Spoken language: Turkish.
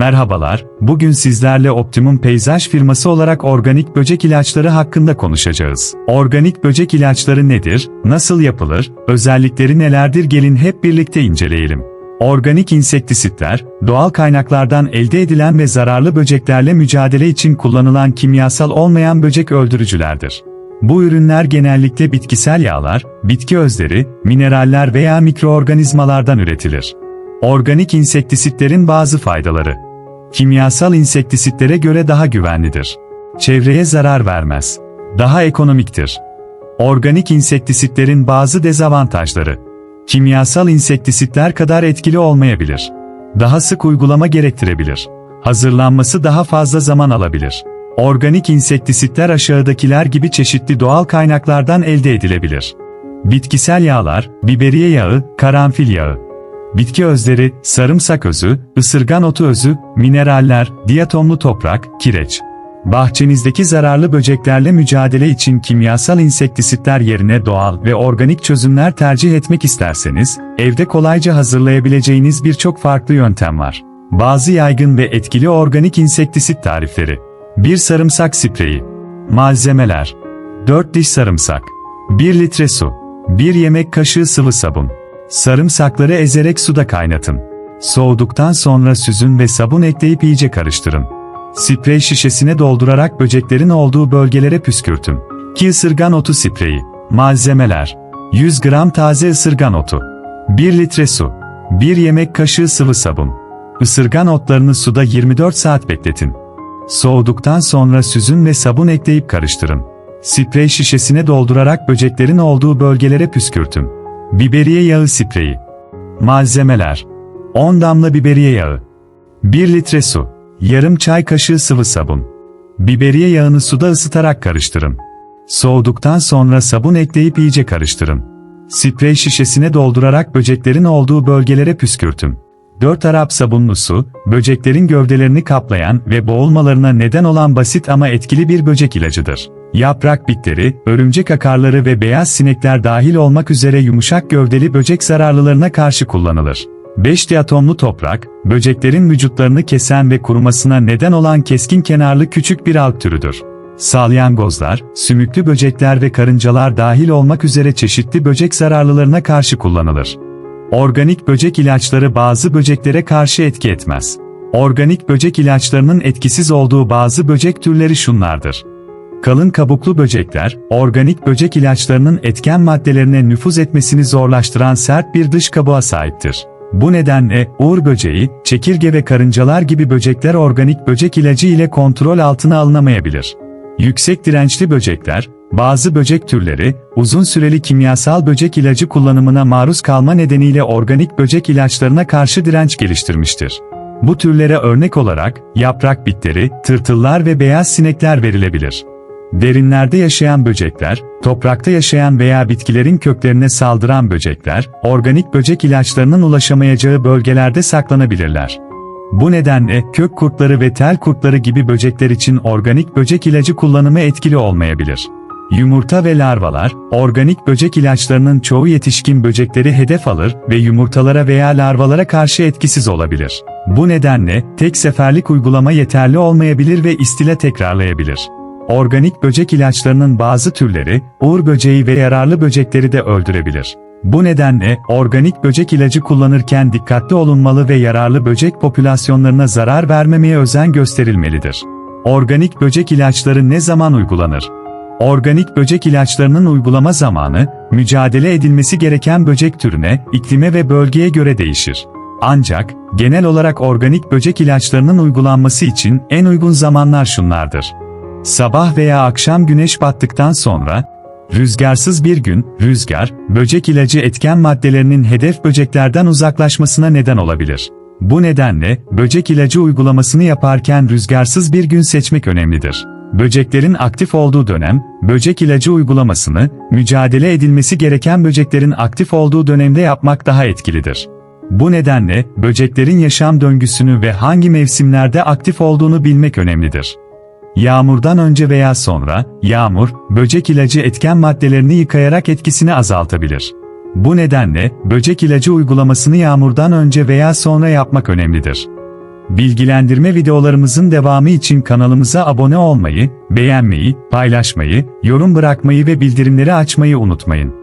Merhabalar, bugün sizlerle Optimum Peyzaj firması olarak organik böcek ilaçları hakkında konuşacağız. Organik böcek ilaçları nedir, nasıl yapılır, özellikleri nelerdir gelin hep birlikte inceleyelim. Organik insektisitler, doğal kaynaklardan elde edilen ve zararlı böceklerle mücadele için kullanılan kimyasal olmayan böcek öldürücülerdir. Bu ürünler genellikle bitkisel yağlar, bitki özleri, mineraller veya mikroorganizmalardan üretilir. Organik insektisitlerin bazı faydaları. Kimyasal insektisitlere göre daha güvenlidir. Çevreye zarar vermez. Daha ekonomiktir. Organik insektisitlerin bazı dezavantajları. Kimyasal insektisitler kadar etkili olmayabilir. Daha sık uygulama gerektirebilir. Hazırlanması daha fazla zaman alabilir. Organik insektisitler aşağıdakiler gibi çeşitli doğal kaynaklardan elde edilebilir. Bitkisel yağlar, biberiye yağı, karanfil yağı. Bitki özleri, sarımsak özü, ısırgan otu özü, mineraller, diatomlu toprak, kireç. Bahçenizdeki zararlı böceklerle mücadele için kimyasal insektisitler yerine doğal ve organik çözümler tercih etmek isterseniz, evde kolayca hazırlayabileceğiniz birçok farklı yöntem var. Bazı yaygın ve etkili organik insektisit tarifleri. 1 sarımsak spreyi. Malzemeler. 4 diş sarımsak. 1 litre su. 1 yemek kaşığı sıvı sabun. Sarımsakları ezerek suda kaynatın. Soğuduktan sonra süzün ve sabun ekleyip iyice karıştırın. Sprey şişesine doldurarak böceklerin olduğu bölgelere püskürtün. 2 ısırgan otu spreyi. Malzemeler. 100 gram taze ısırgan otu. 1 litre su. 1 yemek kaşığı sıvı sabun. Isırgan otlarını suda 24 saat bekletin. Soğuduktan sonra süzün ve sabun ekleyip karıştırın. Sprey şişesine doldurarak böceklerin olduğu bölgelere püskürtün. Biberiye yağı spreyi. Malzemeler. 10 damla biberiye yağı. 1 litre su. Yarım çay kaşığı sıvı sabun. Biberiye yağını suda ısıtarak karıştırın. Soğuduktan sonra sabun ekleyip iyice karıştırın. Sprey şişesine doldurarak böceklerin olduğu bölgelere püskürtün. 4 Arap sabunlu su, böceklerin gövdelerini kaplayan ve boğulmalarına neden olan basit ama etkili bir böcek ilacıdır. Yaprak bitleri, örümcek akarları ve beyaz sinekler dahil olmak üzere yumuşak gövdeli böcek zararlılarına karşı kullanılır. 5 diatomlu toprak, böceklerin vücutlarını kesen ve kurumasına neden olan keskin kenarlı küçük bir alg türüdür. Salyangozlar, sümüklü böcekler ve karıncalar dahil olmak üzere çeşitli böcek zararlılarına karşı kullanılır. Organik böcek ilaçları bazı böceklere karşı etki etmez. Organik böcek ilaçlarının etkisiz olduğu bazı böcek türleri şunlardır. Kalın kabuklu böcekler, organik böcek ilaçlarının etken maddelerine nüfuz etmesini zorlaştıran sert bir dış kabuğa sahiptir. Bu nedenle uğur böceği, çekirge ve karıncalar gibi böcekler organik böcek ilacı ile kontrol altına alınamayabilir. Yüksek dirençli böcekler, bazı böcek türleri, uzun süreli kimyasal böcek ilacı kullanımına maruz kalma nedeniyle organik böcek ilaçlarına karşı direnç geliştirmiştir. Bu türlere örnek olarak, yaprak bitleri, tırtıllar ve beyaz sinekler verilebilir. Derinlerde yaşayan böcekler, toprakta yaşayan veya bitkilerin köklerine saldıran böcekler, organik böcek ilaçlarının ulaşamayacağı bölgelerde saklanabilirler. Bu nedenle kök kurtları ve tel kurtları gibi böcekler için organik böcek ilacı kullanımı etkili olmayabilir. Yumurta ve larvalar, organik böcek ilaçlarının çoğu yetişkin böcekleri hedef alır ve yumurtalara veya larvalara karşı etkisiz olabilir. Bu nedenle tek seferlik uygulama yeterli olmayabilir ve istila tekrarlayabilir. Organik böcek ilaçlarının bazı türleri, uğur böceği ve yararlı böcekleri de öldürebilir. Bu nedenle organik böcek ilacı kullanırken dikkatli olunmalı ve yararlı böcek popülasyonlarına zarar vermemeye özen gösterilmelidir. Organik böcek ilaçları ne zaman uygulanır? Organik böcek ilaçlarının uygulama zamanı, mücadele edilmesi gereken böcek türüne, iklime ve bölgeye göre değişir. Ancak, genel olarak organik böcek ilaçlarının uygulanması için en uygun zamanlar şunlardır. Sabah veya akşam güneş battıktan sonra, rüzgarsız bir gün, rüzgar, böcek ilacı etken maddelerinin hedef böceklerden uzaklaşmasına neden olabilir. Bu nedenle, böcek ilacı uygulamasını yaparken rüzgarsız bir gün seçmek önemlidir. Böceklerin aktif olduğu dönem, böcek ilacı uygulamasını, mücadele edilmesi gereken böceklerin aktif olduğu dönemde yapmak daha etkilidir. Bu nedenle, böceklerin yaşam döngüsünü ve hangi mevsimlerde aktif olduğunu bilmek önemlidir. Yağmurdan önce veya sonra, yağmur, böcek ilacı etken maddelerini yıkayarak etkisini azaltabilir. Bu nedenle, böcek ilacı uygulamasını yağmurdan önce veya sonra yapmak önemlidir. Bilgilendirme videolarımızın devamı için kanalımıza abone olmayı, beğenmeyi, paylaşmayı, yorum bırakmayı ve bildirimleri açmayı unutmayın.